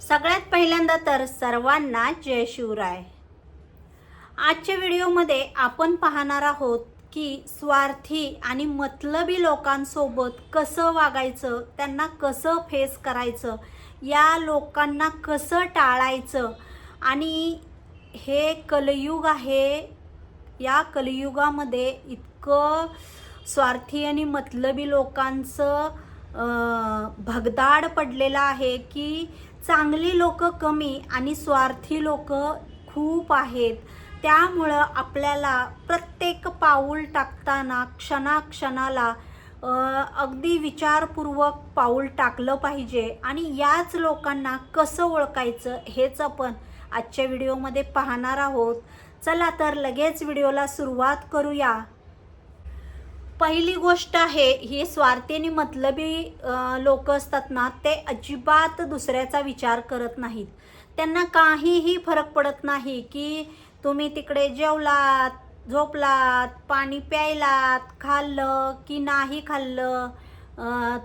सगळ्यात पहिल्यांदा तर सर्वांना जय शिवराय. आजच्या व्हिडिओमध्ये आपण पाहणार आहोत की स्वार्थी आणि मतलबी लोकांसोबत कसं वागायचं त्यांना कसं फेस करायचं या लोकांना कसं टाळायचं आणि हे कलयुग आहे या कलयुगामध्ये इतकं स्वार्थी आणि मतलबी लोकांचं भगदाड पडलेलं आहे की चांगली लोक कमी आणि स्वार्थी लोक खूप आहेत. त्यामुळं आपल्याला प्रत्येक पाऊल टाकताना क्षणाक्षणाला अगदी विचारपूर्वक पाऊल टाकलं पाहिजे आणि याच लोकांना कसं ओळखायचं हेच आपण आजच्या व्हिडिओमध्ये पाहणार आहोत. चला तर लगेच व्हिडिओला सुरुवात करूया. पहिली गोष्ट आहे ही स्वार्थी आणि मतलबी लोक असतात ना ते अजिबात दुसऱ्याचा विचार करत नाहीत. त्यांना काहीही फरक पडत नाही की तुम्ही तिकडे जेवलात झोपलात पाणी प्यायलात खाल्लं की नाही खाल्लं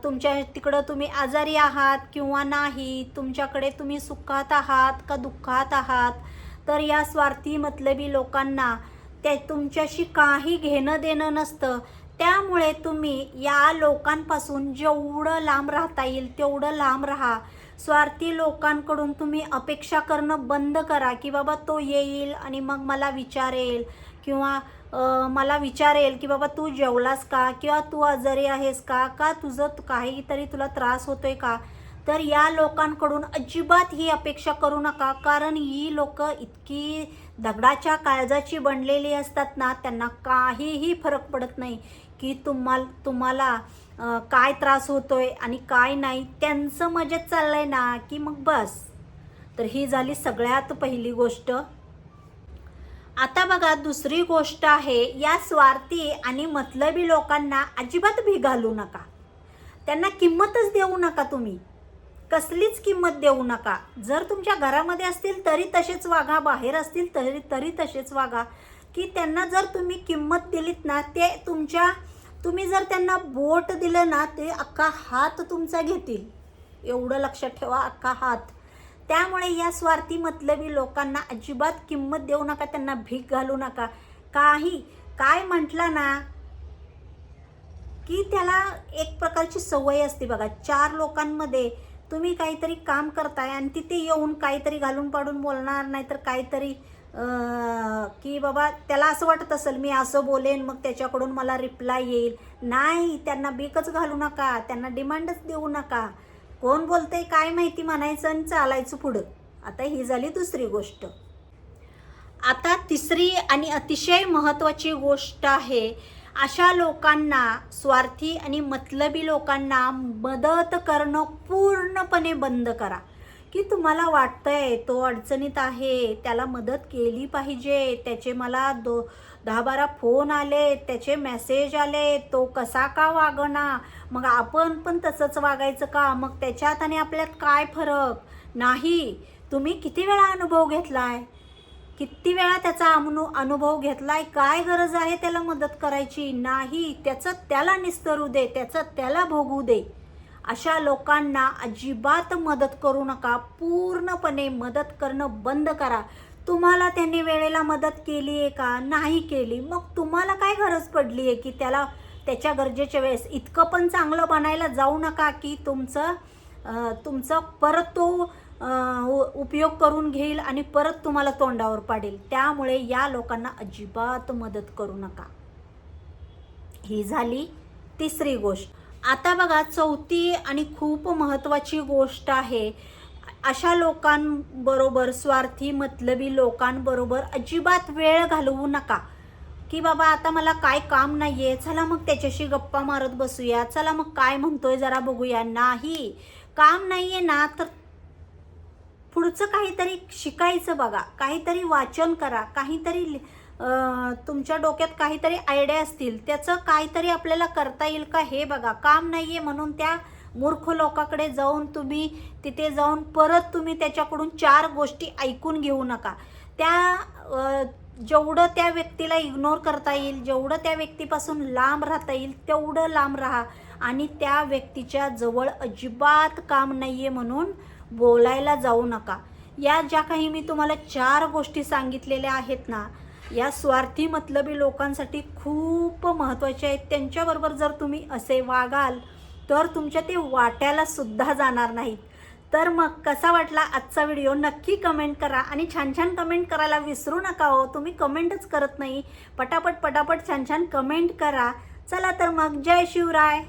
तुमच्या तिकडं तुम्ही आजारी आहात किंवा नाही तुमच्याकडे तुम्ही सुखात आहात का दुःखात आहात तर या स्वार्थी मतलबी लोकांना त्या तुमच्याशी काही घेणं देणं नसतं. त्यामुळे तुम्ही या लोकांपासून जेवढं लांब राहता येईल तेवढं लांब राहा. स्वार्थी लोकांकडून तुम्ही अपेक्षा करणं बंद करा की बाबा तो येईल आणि मग मला विचारेल किंवा मला विचारेल की बाबा तू जेवलास का किंवा तू आजारी आहेस का? का तुझं काहीतरी तुला त्रास होतोय का? तर या लोकांकडून अजिबात ही अपेक्षा करू नका कारण ही लोक इतकी दगडाच्या काळजाची बनलेली असतात ना त्यांना काहीही फरक पडत नाही की तुम्हाला तुम्हाला काय त्रास होतोय आणि काय नाही त्यांचं मजेत चाललंय ना की मग बस. तर ही झाली सगळ्यात पहिली गोष्ट. आता बघा दुसरी गोष्ट आहे या स्वार्थी आणि मतलबी लोकांना अजिबात भी घालू नका. त्यांना किंमतच देऊ नका तुम्ही. कसलीच किंमत देऊ नका. जर तुमच्या घरामध्ये असतील तरी तसेच वागा बाहेर असतील तरी तरी तसेच वागा. की त्यांना जर तुम्ही किंमत दिलीत ना ते तुमच्या तुम्ही जर त्यांना बोट दिलं ना ते अख्खा हात तुमचा घेतील. एवढं लक्षात ठेवा अख्खा हात. त्यामुळे या स्वार्थी मतलबी लोकांना अजिबात किंमत देऊ नका त्यांना भीक घालू नका. काही काय म्हटला ना की त्याला एक प्रकारची सवय असते बघा. चार लोकांमध्ये तुम्ही काहीतरी काम करताय आणि तिथे येऊन काहीतरी घालून पाडून बोलणार नाही तर काहीतरी की बाबा त्याला असं वाटत असेल मी असं बोलेन मग त्याच्याकडून मला रिप्लाय येईल. नाही त्यांना बीकच घालू नका त्यांना डिमांडच देऊ नका. कोण बोलतंय काय माहिती म्हणायचं आणि चालायचं पुढं. आता ही झाली दुसरी गोष्ट. आता तिसरी आणि अतिशय महत्त्वाची गोष्ट आहे अशा लोकांना स्वार्थी आणि मतलबी लोकांना मदत करणं पूर्णपणे बंद करा. की तुम्हाला वाटतंय तो अडचणीत आहे त्याला मदत केली पाहिजे त्याचे मला दो दहा बारा फोन आले त्याचे मेसेज आले तो कसा का वागणा मग आपण पण तसंच वागायचं का? मग त्याच्यात आणि आपल्यात काय फरक? नाही. तुम्ही किती वेळा अनुभव घेतलाय? किती वेळा त्याचा अनु अनुभव घेतलाय? काय गरज आहे त्याला मदत करायची? नाही त्याचं त्याला निस्तरू दे त्याचं त्याला भोगू दे. अशा लोकांना अजिबात मदत करू नका. पूर्णपणे मदत करणं बंद करा. तुम्हाला त्यांनी वेळेला मदत केली आहे का? नाही केली. मग तुम्हाला काय गरज पडली आहे की त्याला त्याच्या गरजेच्या वेळेस इतकं पण चांगलं बनायला जाऊ नका की तुमचं तुमचं परत तो उपयोग करून घेईल आणि परत तुम्हाला तोंडावर पाडेल. त्यामुळे या लोकांना अजिबात मदत करू नका. ही झाली तिसरी गोष्ट. आता बघा चौथी आणि खूप महत्त्वाची गोष्ट आहे. अशा लोकांबरोबर स्वार्थी मतलबी लोकांबरोबर अजिबात वेळ घालवू नका. की बाबा आता मला काय काम नाही आहे चला मग त्याच्याशी गप्पा मारत बसूया चला मग काय म्हणतोय जरा बघूया. नाही. काम नाही आहे ना तर पुढचं काहीतरी शिकायचं बघा. काहीतरी वाचन करा. काहीतरी तुमच्या डोक्यात काहीतरी आयडिया असतील. त्याचं काहीतरी आपल्याला करता येईल का हे बघा. काम नाही आहे म्हणून त्या मूर्ख लोकाकडे जाऊन तुम्ही तिथे जाऊन परत तुम्ही त्याच्याकडून चार गोष्टी ऐकून घेऊ नका. त्या जेवढं त्या व्यक्तीला इग्नोर करता येईल जेवढं त्या व्यक्तीपासून लांब राहता येईल तेवढं लांब राहा. आणि त्या व्यक्तीच्या जवळ अजिबात काम नाही आहे म्हणून बोलायला जाऊ नका. या ज्या काही मी तुम्हाला चार गोष्टी सांगितलेल्या आहेत ना या स्वार्थी मतलबी लोकांसाठी खूप महत्त्वाच्या आहेत. त्यांच्याबरोबर जर तुम्ही असे वागाल तर तुमच्या ते वाट्याला सुद्धा जाणार नाहीत. तर मग कसा वाटला आजचा व्हिडिओ? नक्की कमेंट करा आणि छान छान कमेंट करायला विसरू नका हो. तुम्ही कमेंटच करत नाही. पटापट पटापट छान छान कमेंट करा. चला तर मग जय शिवराय.